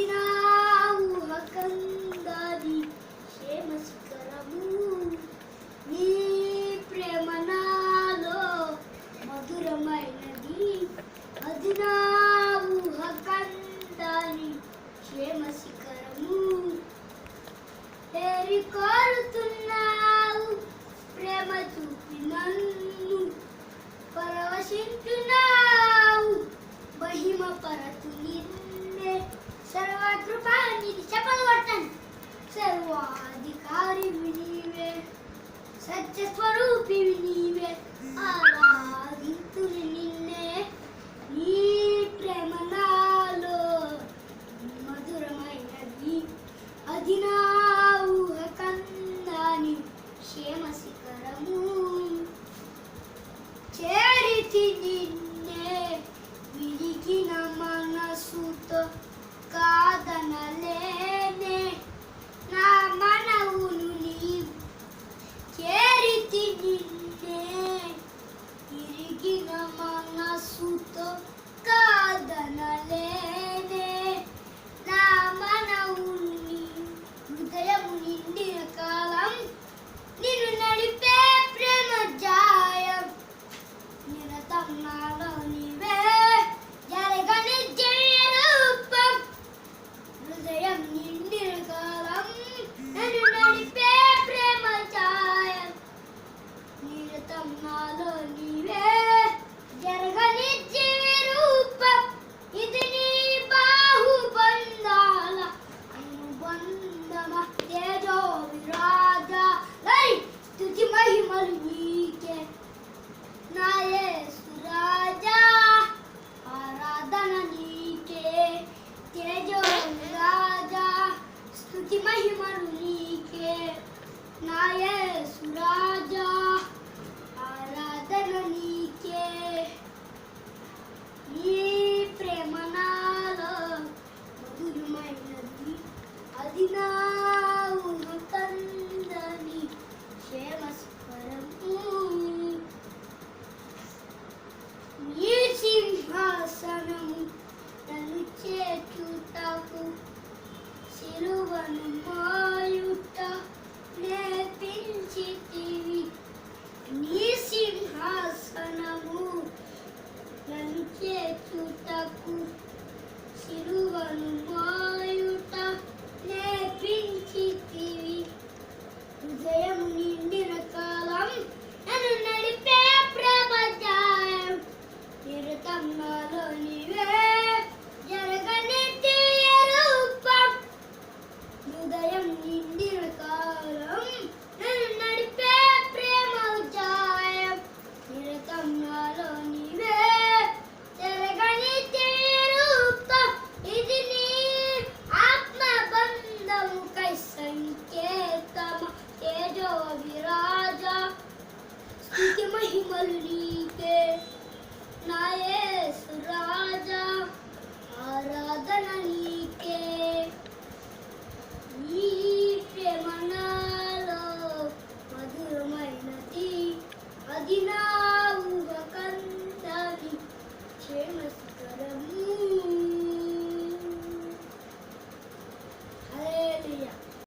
చేసినావు మకందాది క్షేమ శిఖరము నీ ప్రేమ మధురమైనది మధురావు హకందాని క్షేమ శిఖరము పేరు ప్రేమ చూపి నన్ను. పరవశించున్నావు పరచు నిన్ను. సర్వకృపానిధి చెప్పలు కొట్టండి సర్వాధికారి నీవే సత్య స్వరూపి నీవే ఆరాధింతు నిన్నే నీ ప్రేమ నాలో మధురమైనది అది నా హృదయం నిండిన కాలం నన్ను నడిపే ప్రేమ ఛాయం. నిరతం నాలో రావును కందని క్షేమస్వరము. ఈ సింహాసనము నన్ను మాయుట నేర్పించితివి. నీ இதயம் நின்றிரு காலம் நடிப்பே பிரேம உச்சாயம் இறக்கம் நாளோ நீவே ஜரகணி ரூபம் இது நீ ஆத்ம பந்தம் கை சங்கேதம तेजो विराजा स्तुति महिमल नीके